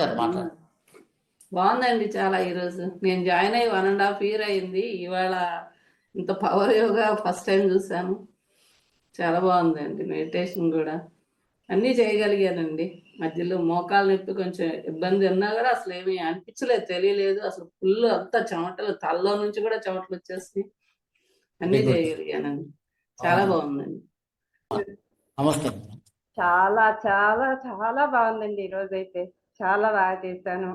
గారు బాగుందండి చాలా ఈరోజు. నేను జాయిన్ అయ్యి వన్ అండ్ హాఫ్ ఇయర్ అయింది. ఇవాళ ఇంత పవర్ యోగా ఫస్ట్ టైం చూసాను చాలా బాగుందండి. మెడిటేషన్ కూడా. అన్నీ చేయగలిగానండి. మధ్యలో మోకాలు నొప్పి కొంచెం ఇబ్బంది ఉన్నా కూడా అసలు ఏమీ అనిపించలేదు తెలియలేదు. అసలు ఫుల్ అంతా చెమటలు తలలో నుంచి కూడా చెమటలు వచ్చేసి అన్నీ. చేయగలిగానండి. చాలా బాగుందండి. నమస్తే. చాలా చాలా చాలా బాగుందండి ఈ రోజు అయితే చాలా బాగా చేశాను.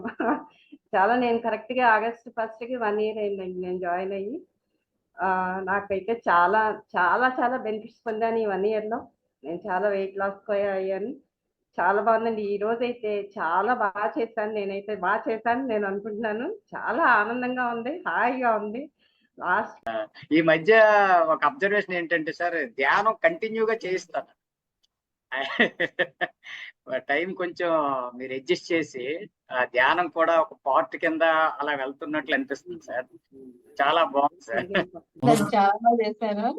చాలా నేను కరెక్ట్గా ఆగస్ట్ ఫస్ట్కి వన్ ఇయర్ అయిందండి. నేను జాయిన్ అయ్యి ఆ, నాకైతే చాలా చాలా చాలా బెనిఫిట్స్ పొందాను ఈ వన్ ఇయర్లో నేను చాలా వెయిట్ లాస్ అయ్యాను. చాలా బాగుందండి. ఈ రోజు అయితే చాలా బాగా చేశాను. నేనైతే బాగా చేశాను. నేను అనుకుంటున్నాను. చాలా ఆనందంగా ఉంది. హాయిగా ఉంది. లాస్ట్ ఈ మధ్య ఒక అబ్జర్వేషన్ ఏంటంటే సార్ ధ్యానం కంటిన్యూగా చేయిస్తాను. టైం కొంచెం మీరు అడ్జస్ట్ చేసి ఆ ధ్యానం కూడా ఒక పార్ట్ కింద అలా వెళ్తున్నట్లు అనిపిస్తుంది సార్. చాలా బాగుంది సార్. చాలా చేశాను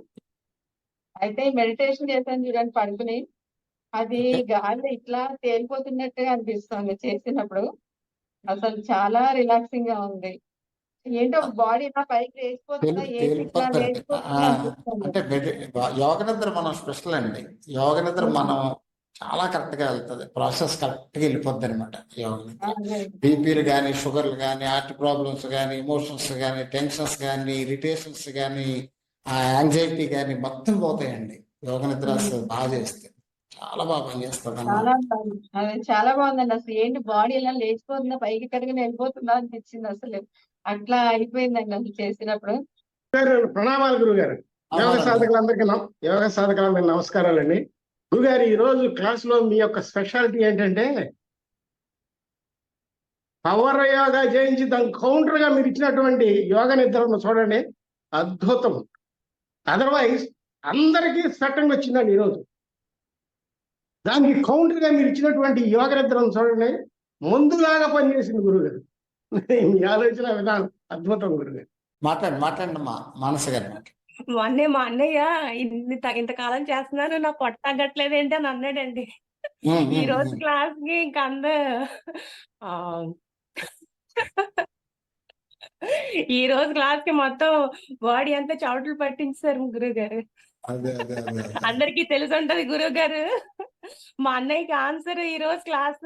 అయితే మెడిటేషన్ చేశాను చూడండి పడుకుని. అది గాలి ఇట్లా తేలిపోతున్నట్టుగా అనిపిస్తుంది చేసినప్పుడు. అసలు చాలా రిలాక్సింగ్గా ఉంది. ఏంటో బాడీ ఇలా పైకి లేచిపోతుందా. అంటే యోగ నిద్ర మనం స్పెషల్ అండి. యోగ నిద్ర మనం చాలా కరెక్ట్గా వెళ్తుంది. ప్రాసెస్ కరెక్ట్గా వెళ్ళిపోద్ది అనమాట యోగ నిద్ర. బీపీలు కానీ షుగర్లు కానీ హార్ట్ ప్రాబ్లమ్స్ కానీ ఎమోషన్స్ కానీ టెన్షన్స్ కానీ ఇరిటేషన్స్ కానీ ఆ యాంగ్జైటీ కానీ మొత్తం పోతాయండి. యోగ నిద్ర బాగా చేస్తే చాలా బాగా పనిచేస్తుంది చాలా బాగుంది. అదే చాలా బాగుందండి అసలు. ఏంటి బాడీ ఇలా లేచిపోతుందా పైకి కడిగిన వెళ్ళిపోతుందా అనిపించింది అసలు. అట్లా అయిపోయిందండి అసలు చేసినప్పుడు. గారు ప్రణామాలు గురుగారు. యోగ అవునండి. సాధకులందరికీ నమ- యోగ సాధకులందరికీ నమస్కారాలండి. గురుగారు ఈ రోజు క్లాస్లో మీ యొక్క స్పెషాలిటీ ఏంటంటే పవర్ యోగా చేయించి దాని కౌంటర్గా మీరు ఇచ్చినటువంటి యోగ నిద్రను చూడండి. అద్భుతం. అదర్వైజ్ అందరికీ స్ఫట్టంగా వచ్చిందండి ఈరోజు దానికి కౌంటర్గా మీరు ఇచ్చినటువంటి యోగ నిద్రను చూడండి ముందులాగా పనిచేసింది గురుగారు. మీ ఆలోచన విధానం అద్భుతం గురుగారు. మాట్లాడండి మాట్లాడండి మా మానస గారు మొన్నే మా అన్నయ్య ఇంత ఇంతకాలం చేస్తున్నాను నా పొట్ట తగ్గట్లేదు ఏంటి అని అన్నాడండి. ఈ రోజు. క్లాస్కి ఇంక ఈ రోజు క్లాస్కి మొత్తం బాడీ అంతా చవటలు పట్టించారు గురువు గారు. అందరికి తెలిసి ఉంటది గురువు గారు మా అన్నయ్యకి ఆన్సర్ ఈ రోజు క్లాస్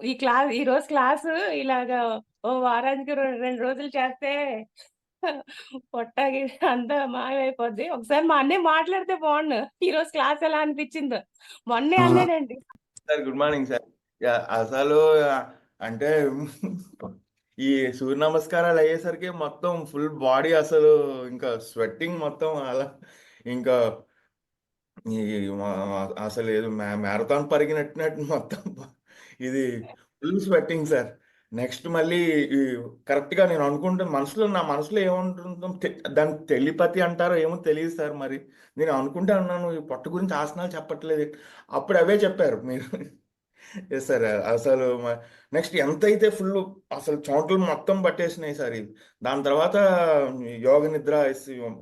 ఈ క్లాస్ ఈ రోజు క్లాస్ ఇలాగా ఓ వారానికి రెండు రోజులు చేస్తే పొట్టకి అంతా మాయమైపోద్ది. ఒకసారి మా అన్నయ్య మాట్లాడితే బాగుండు. ఈ రోజు క్లాస్ ఎలా అనిపించిందో. మొన్నే ఆ. అన్నాడండి సార్ గుడ్ మార్నింగ్ సార్. అసలు అంటే ఈ సూర్య నమస్కారాలు అయ్యేసరికి మొత్తం ఫుల్ బాడీ అసలు ఇంకా స్వెట్టింగ్ మొత్తం అలా ఇంకా ఈ అసలు ఏదో మ్యారథాన్ పరిగినట్టునట్టు మొత్తం ఇది ఫుల్ స్వెట్టింగ్ సార్. నెక్స్ట్ మళ్ళీ కరెక్ట్గా నేను అనుకుంటే మనసులో నా మనసులో ఏముంటుందో తె- దాని టెలిపతి అంటారో ఏమో తెలియదు సార్ మరి. నేను అనుకుంటే అన్నాను ఈ పొట్ట గురించి ఆసనాలు చెప్పట్లేదు. అప్పుడు అవే చెప్పారు మీరు. ఎస్ సార్ అసలు నెక్స్ట్ ఎంత అయితే ఫుల్ అసలు చోట్లు మొత్తం పట్టేసినాయి సార్ ఇది దాని తర్వాత యోగ నిద్ర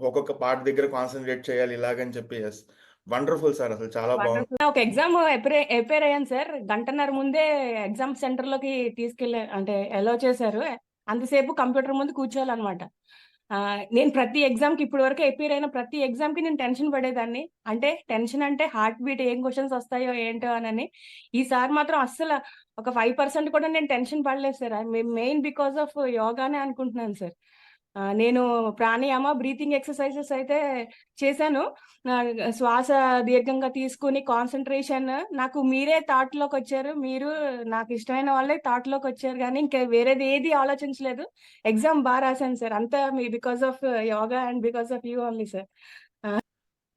ఒక్కొక్క పాట దగ్గర కాన్సన్ట్రేట్ చేయాలి ఇలాగని చెప్పి ఎస్ వండర్ఫుల్ సార్ అసలు చాలా బాగుంది. ఒక ఎగ్జామ్ ప్రిపేర్ అయ్యాను సార్ గంటన్నర ముందే ఎగ్జామ్ సెంటర్లోకి తీసుకెళ్ళి అంటే అలో చేశారు. అంతసేపు కంప్యూటర్ ముందు కూర్చోవాలన్నమాట. నేను ప్రతి ఎగ్జామ్కి ఇప్పటి వరకు అపీర్ అయిన ప్రతి ఎగ్జామ్కి నేను టెన్షన్ పడేదాన్ని. అంటే టెన్షన్ అంటే హార్ట్ బీట్ ఏం క్వశ్చన్స్ వస్తాయో ఏంటో అని ఈసారి మాత్రం అస్సలు ఒక ఫైవ్ పర్సెంట్ కూడా నేను టెన్షన్ పడలేదు సార్. మెయిన్ బికాస్ ఆఫ్ యోగానే అనుకుంటున్నాను సార్. నేను ప్రాణాయామ బ్రీతింగ్ ఎక్సర్సైజెస్ అయితే చేశాను. శ్వాస దీర్ఘంగా తీసుకుని కాన్సన్ట్రేషన్ నాకు మీరే థాట్లోకి వచ్చారు. మీరు నాకు ఇష్టమైన వాళ్ళే థాట్లోకి వచ్చారు కానీ ఇంకా వేరేది ఏది ఆలోచించలేదు. ఎగ్జామ్ బాగా రాశాను సార్. అంతా మీ because of yoga and because of you only sir.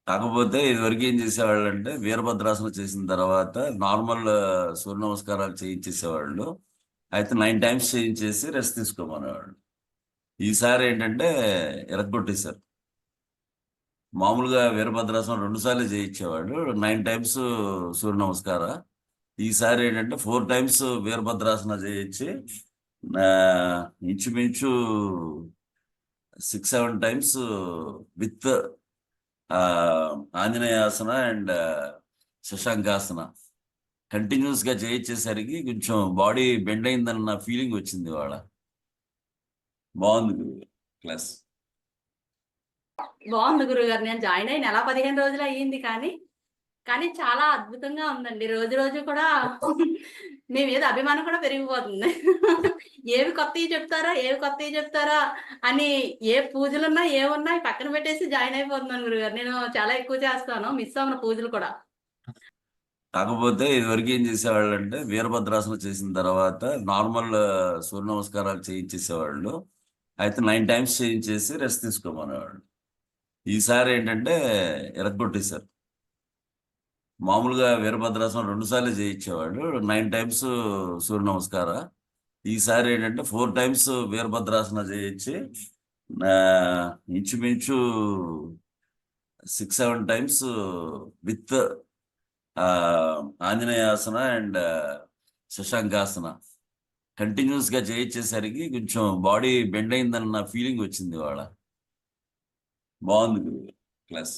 కాకపోతే ఇదివరకు ఏం చేసేవాళ్ళు అంటే వీరభద్రాసనం చేసిన తర్వాత నార్మల్ సూర్య నమస్కారాలు చేయించేసేవాళ్ళు. అయితే నైన్ టైమ్స్ చేయించేసి రెస్ట్ తీసుకోమనేవాళ్ళు. ఈసారి ఏంటంటే ఎరగొట్టేశారు. మామూలుగా వీరభద్రాసనం రెండు సార్లు చేయించేవాడు నైన్ టైమ్స్ సూర్య నమస్కార. ఈసారి ఏంటంటే ఫోర్ టైమ్స్ వీరభద్రాసన చేయించి ఇంచుమించు six seven times with Anjaneyasana and Shashankasana. కంటిన్యూస్గా చేయించేసరికి కొంచెం బాడీ బెండ్ అయిందన్న ఫీలింగ్ వచ్చింది వాళ్ళ బాగుంది గురువు క్లాస్ బాగుంది గురుగారు. నేను జాయిన్ అయిన నెల పదిహేను రోజులు అయ్యింది కానీ కానీ చాలా అద్భుతంగా ఉందండి. రోజు రోజు కూడా మీ మీద అభిమానం కూడా పెరిగిపోతుంది. ఏవి కొత్తవి చెప్తారా ఏవి కొత్తవి చెప్తారా అని ఏ పూజలున్నా ఏమున్నా పక్కన పెట్టేసి జాయిన్ అయిపోతున్నాను గురుగారు. నేను చాలా ఎక్కువ చేస్తాను. మిస్ అవ్వను పూజలు కూడా. కాకపోతే ఇదివరకు ఏం చేసేవాళ్ళు అంటే వీరభద్రాసనం చేసిన తర్వాత నార్మల్ సూర్య నమస్కారాలు చేయించేసేవాళ్ళు. అయితే నైన్ టైమ్స్ చేయించేసి రెస్ట్ తీసుకోమనేవాడు. ఈసారి ఏంటంటే ఎరగొట్టేశారు. మామూలుగా వీరభద్రాసనం రెండు సార్లు చేయించేవాడు. నైన్ టైమ్స్ సూర్య నమస్కార. ఈసారి ఏంటంటే ఫోర్ టైమ్స్ వీరభద్రాసన చేయించి ఇంచుమించు six seven times with Anjaneyasana and Shashankasana. కంటిన్యూస్గా చేయించేసరికి కొంచెం బాడీ బెండ్ అయిందన్న ఫీలింగ్ వచ్చింది వాళ్ళ. బాగుంది. క్లాస్.